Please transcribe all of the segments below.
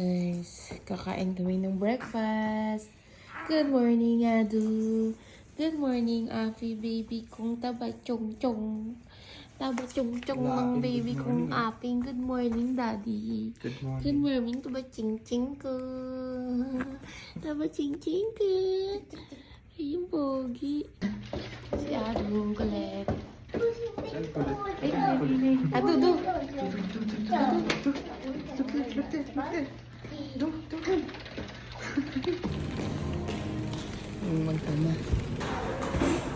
Guys, kakain kami ng breakfast. Good morning, Adu. Good morning, Afi, baby kong taba chong chong. Taba chong chong ng baby kong morning. aping. Good morning, daddy. Good Good morning, taba ching ching ko. Taba ching ching ko. Ayun, pogi. Si Adu, kulit. Ay, ay, ay, ay. Adu, do. Yung magtama.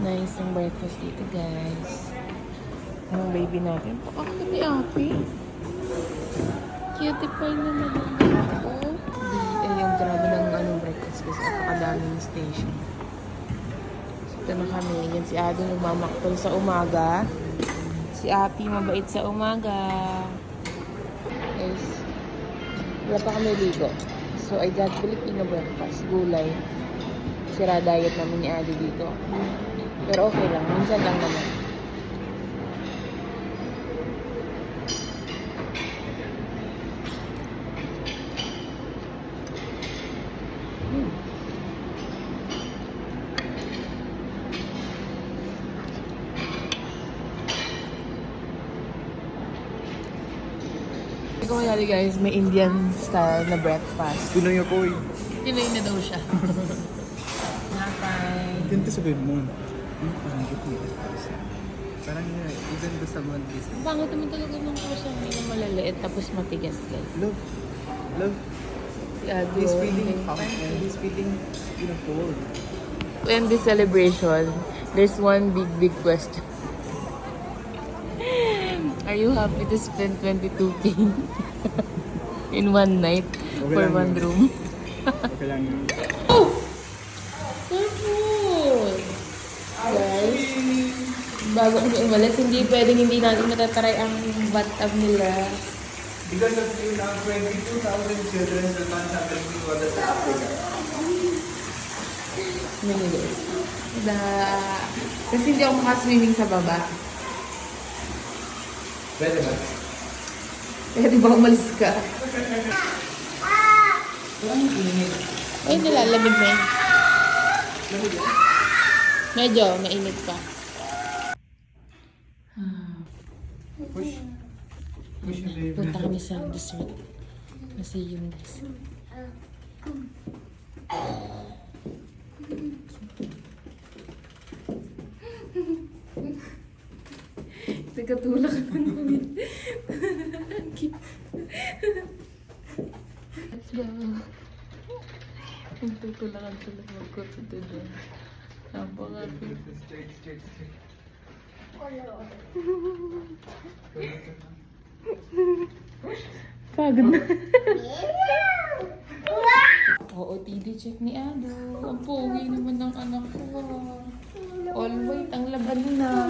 Nice ang breakfast dito, guys. Ang baby natin. Pakakit ni Api. Cutie pie naman ang baby ko. Di, yung grabe ng anong breakfast kasi napakadaming station. So, ito na kami. Yan si Ado nagmamaktol sa umaga. Si Api mabait sa umaga. Guys, wala pa kami ligo. So, I got Filipino breakfast. Gulay. Sira diet namin ni Adi dito. Pero okay lang. Minsan lang naman. Yari guys, may Indian style na breakfast. Pinoy ako eh. Pinoy na daw siya. Nakay. Ganito sabihin mo. Hmm, parang ito yung espresso. Parang yun, even though someone is Pangit naman talaga ng croissant na malaliit tapos matigas guys. love, love, Ado, he's feeling and he's feeling, you know, cold. In this celebration, there's one big, big question. Are you happy to spend 22k in one night Okay for one yun. room? Okay lang yun. Oh! Careful! Guys, bago kami umalis, hindi pwedeng hindi natin matatry ang bathtub nila. Because of you now, 22,000 children will not have drinking water in Africa. Mini guys. Da, kasi hindi ako makaswimming sa baba. Pwede ba? Kaya di ba umalis ka? Parang init. Ay, nilalamig na yun. Medyo, mainit pa. Push. Push yung baby. Punta kami sa dessert. Kasi yung guys. Nagkatulak ka namin. Let's go. Nagtutulakan sila magkutute doon. Napaka-cute. Straight, straight, straight. Pagod na. Oo, TD check ni Ado. Ang pogi naman ng anak ko. All white ang laban na.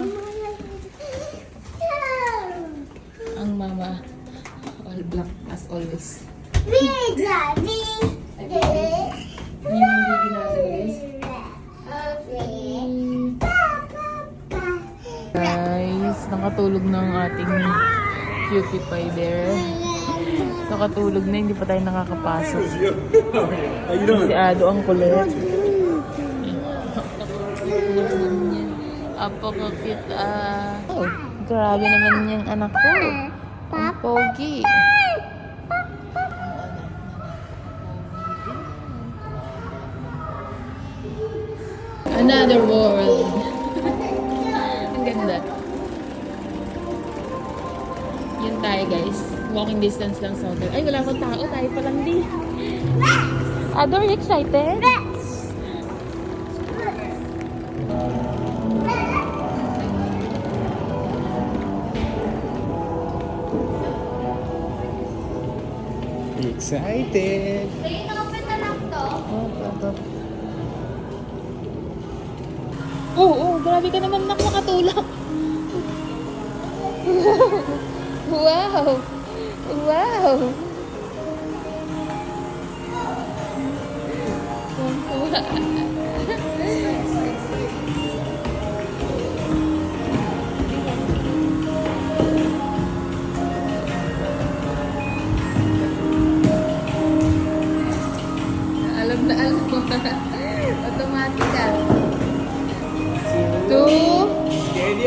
Ang mama, all black as always. Ayun ang baby natin, guys. Guys, nakatulog na ang ating cutie pie there. Nakatulog na, hindi pa tayo nakakapasok. Si Ado ang kulit. Apaka-cute ah. Oh, grabe naman yung anak ko. Ang pogi. Another world. ang ganda. Yun tayo guys. Walking distance lang sa hotel. Ay, wala akong tao. Tayo pa lang di. Ado, are you excited? Excited! Oo, oh, oh, grabe ka naman nak makatulak. wow! Wow!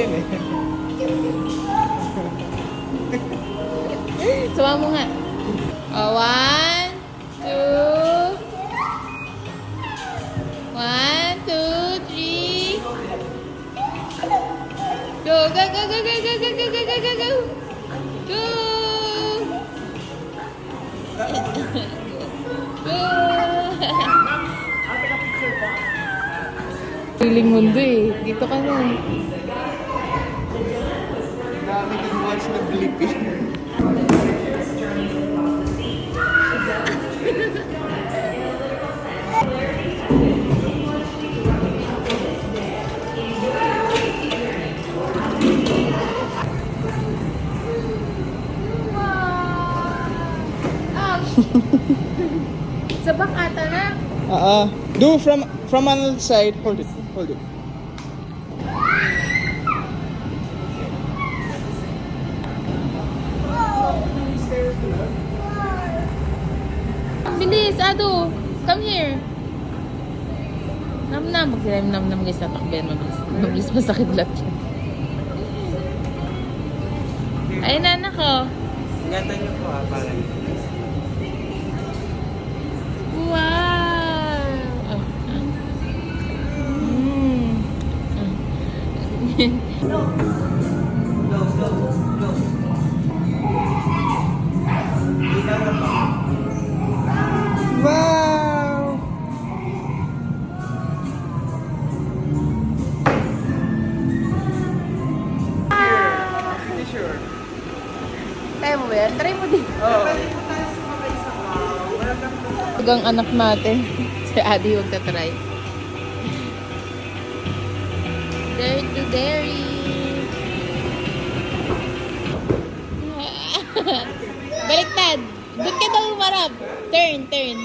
yun eh. Sama mo nga. Oh, one, two, one, two, three. Go, go, go, go, go, go, go, go, go, go, go, go. Go. Go. Feeling mundo eh. Dito ka na eh. French ng Philippines. Sabak ata na. Oo. Do from from another side. Hold it. Hold it. Sarado. Come here. Namnam. Pag sinabi namnam guys, natakbayan. Mabilis, mabilis masakit lahat yan. Ayun na, nako. Oh. Ganda niyo po ha, parang. Wow! Mm. no, no, no, no. Try mo ba yan? Try mo din. Oh. Hanggang anak natin. Si Adi huwag tatry. Dare to dairy. Baliktad. Doon ka daw umarap. Turn, turn.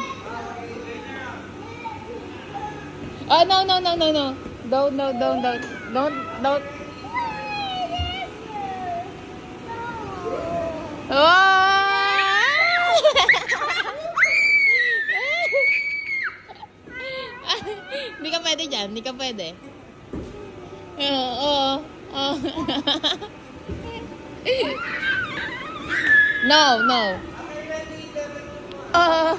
Oh, no, no, no, no, no. Don't, no, don't, don't. Don't, don't. Oh! Hindi ka pwede dyan. Hindi ka pwede. Oo. oo, oo. no, no. Oh.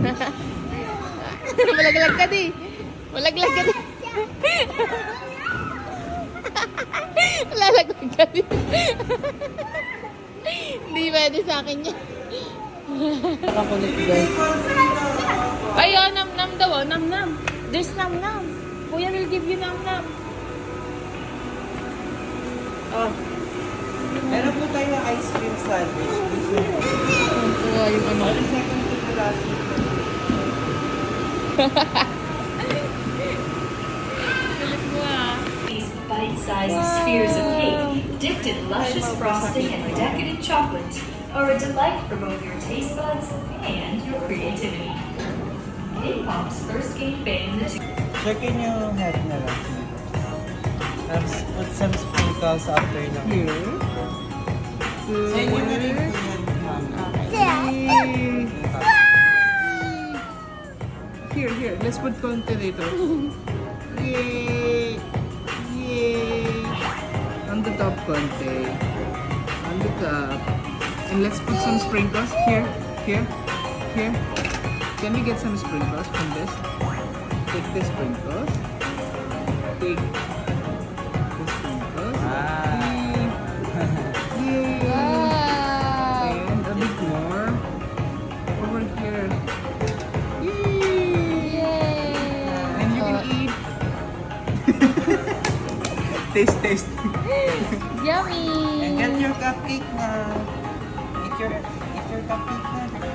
Malaglag ka di. Malaglag ka di. Lalaglag ka di. Hindi pwede sa akin yan. Nakakulit guys. Ay, oh, nam-nam daw, oh, nam-nam. There's nam-nam. Kuya will give you nam-nam. Oh. Meron po tayo ice cream sandwich. Ang tuwa yung ano. Kulit mo ah. These bite-sized spheres dipped in luscious frosting and decadent chocolate, are a delight for both your taste buds and your creativity. K-pop's first game fame in the Checkin yung head na lang. Tapos put some sprinkles after lang. Here? Sa inyo na rin po yan, ma'am. Here, here. Let's put konti dito. Yay! Yay! On the top konti. On the top. And let's put some sprinkles. Here, here, here. Can we get some sprinkles from this? Take the sprinkles. Take the sprinkles. Ah. taste, taste. Yummy! And get your cupcake na. Eat your, eat your cupcake na.